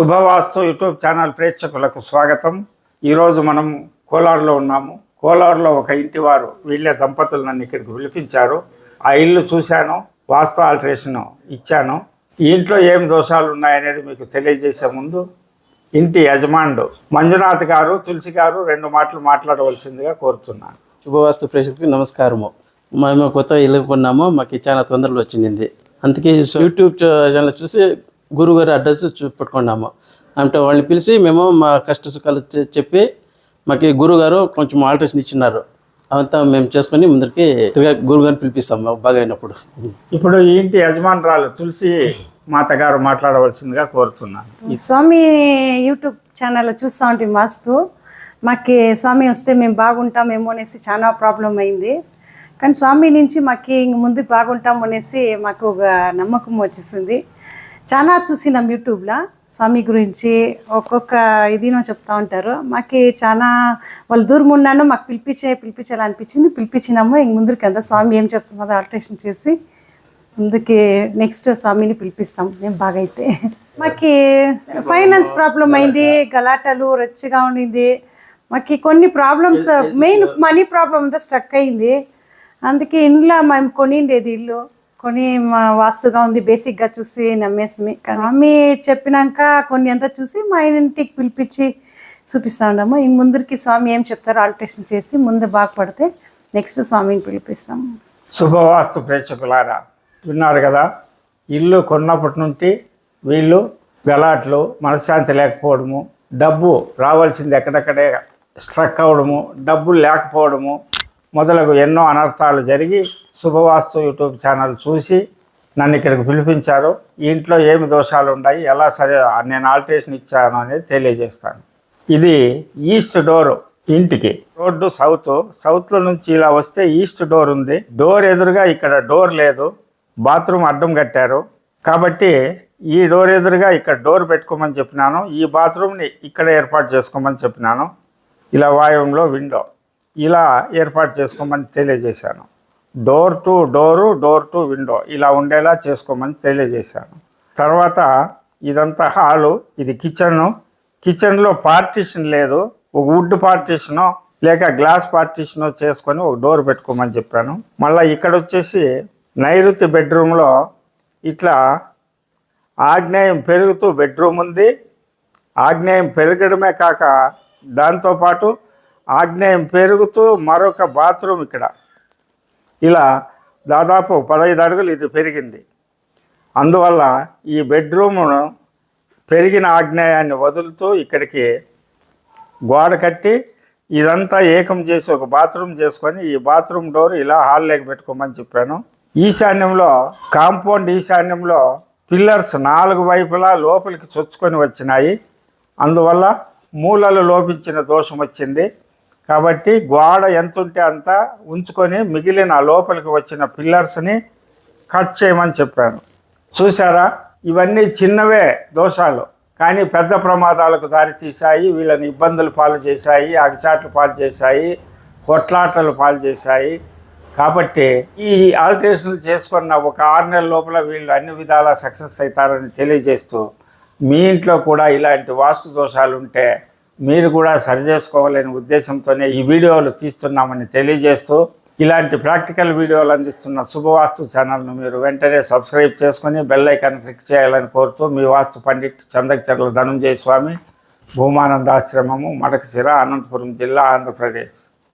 శుభవాస్తు YouTube channel ప్రేక్షకులకు స్వాగతం. ఈరోజు మనం కోలారులో ఉన్నాము. కోలారులో ఒక ఇంటి వారు వీళ్ళే దంపతులు నన్ను ఇక్కడికి పిలిపించారు. ఆ ఇల్లు చూశాను వాస్తు ఆల్టరేషన్ ఇచ్చాను. ఈ ఇంట్లో ఏం దోషాలు ఉన్నాయనేది మీకు తెలియజేసే ముందు ఇంటి యజమానుడు మంజునాథ్ గారు తులసి గారు రెండు మాటలు మాట్లాడవలసిందిగా కోరుతున్నాను. శుభవాస్తు ప్రేక్షకులకి నమస్కారము. మేము కొత్త ఇల్లు కొన్నాము మాకు చాలా తొందరలో వచ్చింది. అందుకే యూట్యూబ్ ఛానల్ చూసి గురుగారి అడ్రస్ చూ పెట్టుకున్నాము అంటే వాళ్ళని పిలిచి మేము మా కష్ట సుఖాలు చెప్పి మాకు గురుగారు కొంచెం ఆల్టరేషన్ ఇచ్చినారు. అవంతా మేము చేసుకొని ముందరికి తిరిగా గురుగారిని పిలిపిస్తాం. మాకు బాగా అయినప్పుడు. ఇప్పుడు ఇంటి యజమానురాలు తులసి మాత గారు మాట్లాడవలసిందిగా కోరుతున్నాను. స్వామి యూట్యూబ్ ఛానల్ చూస్తూ ఉంటాం వాస్తు మాకు స్వామి వస్తే మేము బాగుంటామేమో అనేసి చాలా ప్రాబ్లం అయింది. కానీ స్వామి నుంచి మాకు ఇంక ముందు బాగుంటాం అనేసి మాకు ఒక నమ్మకం వచ్చేసింది. చాలా చూసినాం యూట్యూబ్లో స్వామి గురించి ఒక్కొక్క ఇదినో చెప్తా ఉంటారు. మాకు చాలా వాళ్ళు దూరం ఉన్నాను మాకు పిలిపించే పిలిపించాలనిపించింది. పిలిపించినాము. ఇంక ముందుకి అంతా స్వామి ఏం చెప్తున్నదో ఆల్టరేషన్ చేసి ముందుకి నెక్స్ట్ స్వామిని పిలిపిస్తాం. మేము బాగా అయితే మాకి ఫైనాన్స్ ప్రాబ్లం అయింది గలాటలు రచ్చిగా ఉండింది. మాకి కొన్ని ప్రాబ్లమ్స్ మెయిన్ మనీ ప్రాబ్లం అంతా స్ట్రక్ అయింది. అందుకే ఇంట్లో మేము కొనిండేది ఇల్లు. కొన్ని మా వాస్తుగా ఉంది బేసిక్గా చూసి నమ్మేసి స్వామి చెప్పినాక కొన్ని అంత చూసి మా ఇంటికి పిలిపించి చూపిస్తా ఉండము ఈ ముందరికి స్వామి ఏం చెప్తారో ఆల్టరేషన్ చేసి ముందు బాగుపడితే నెక్స్ట్ స్వామిని పిలిపిస్తాము. శుభవాస్తు ప్రేక్షకులారా విన్నారు కదా ఇల్లు కొన్నప్పటి నుండి వీళ్ళు గలాట్లు మనశ్శాంతి లేకపోవడము డబ్బు రావాల్సింది ఎక్కడెక్కడే స్ట్రక్ అవ్వడము డబ్బులు లేకపోవడము మొదలగు ఎన్నో అనర్థాలు జరిగి శుభవాస్తు యూట్యూబ్ ఛానల్ చూసి నన్ను ఇక్కడికి పిలిపించారు. ఇంట్లో ఏమి దోషాలు ఉన్నాయి? ఎలా సరే నేను ఆల్టరేషన్ ఇచ్చాను అనేది తెలియజేస్తాను. ఇది ఈస్ట్ డోర్ ఇంటికి. Road south. సౌత్ నుంచి ఇలా వస్తే ఈస్ట్ డోర్ ఉంది. డోర్ ఎదురుగా ఇక్కడ డోర్ లేదు. బాత్రూమ్ అడ్డం కట్టారు. కాబట్టి ఈ డోర్ ఎదురుగా ఇక్కడ డోర్ పెట్టుకోమని చెప్పినాను. ఈ బాత్రూమ్ని ఇక్కడ ఏర్పాటు చేసుకోమని చెప్పినాను. ఇలా వాయువులో విండో. ఇలా ఏర్పాటు చేసుకోమని తెలియజేశాను. Door to door door to window ఇలా ఉండేలా చేసుకోమని తెలియజేశాను. తర్వాత ఇదంతా హాలు ఇది కిచెను. కిచెన్లో పార్టీషన్ లేదు. ఒక వుడ్ పార్టీషనో లేక గ్లాస్ పార్టీషనో చేసుకొని ఒక డోర్ పెట్టుకోమని చెప్పాను. మళ్ళీ ఇక్కడ వచ్చేసి నైరుతి బెడ్రూమ్లో ఇట్లా ఆగ్నేయం పెరుగుతూ బెడ్రూమ్ ఉంది. ఆగ్నేయం పెరగడమే కాక దాంతోపాటు ఆగ్నేయం పెరుగుతూ మరొక బాత్రూమ్ ఇక్కడ. ఇలా దాదాపు పదహైదు అడుగులు ఇది పెరిగింది. అందువల్ల ఈ బెడ్రూమ్ను పెరిగిన ఆగ్నేయాన్ని వదులుతూ ఇక్కడికి గోడ కట్టి ఇదంతా ఏకం చేసి ఒక బాత్రూమ్ చేసుకొని ఈ బాత్రూమ్ డోర్ ఇలా హాల్లోకి పెట్టుకోమని చెప్పాను. ఈశాన్యంలో కాంపౌండ్ ఈశాన్యంలో పిల్లర్స్ నాలుగు వైపులా లోపలికి చొచ్చుకొని వచ్చినాయి. అందువల్ల మూలలు లోపించిన దోషం వచ్చింది. కాబట్టి గోడ ఎంత ఉంటే అంత ఉంచుకొని మిగిలిన లోపలికి వచ్చిన పిల్లర్స్ని కట్ చేయమని చెప్పాను. చూసారా ఇవన్నీ చిన్నవే దోషాలు. కానీ పెద్ద ప్రమాదాలకు దారితీశాయి వీళ్ళని ఇబ్బందులు పాలు చేశాయి. అగచాట్లు పాలు చేశాయి. కొట్లాటలు పాలు చేశాయి. కాబట్టి ఈ ఆల్టరేషన్లు చేసుకున్న ఒక ఆరు నెలల లోపల వీళ్ళు అన్ని విధాలా సక్సెస్ అవుతారని తెలియజేస్తూ మీ ఇంట్లో కూడా ఇలాంటి వాస్తు దోషాలు ఉంటే మీరు కూడా సరిచేసుకోవాలనే ఉద్దేశంతోనే ఈ వీడియోలు తీస్తున్నామని తెలియజేస్తూ ఇలాంటి ప్రాక్టికల్ వీడియోలు అందిస్తున్న శుభవాస్తు ఛానల్ను మీరు వెంటనే సబ్స్క్రైబ్ చేసుకొని బెల్ ఐకాన్ క్లిక్ చేయాలని కోరుతూ మీ వాస్తు పండిట్ చందకచర్ల ధనుంజయ స్వామి భూమానందాశ్రమము మడకశిర అనంతపురం జిల్లా ఆంధ్రప్రదేశ్.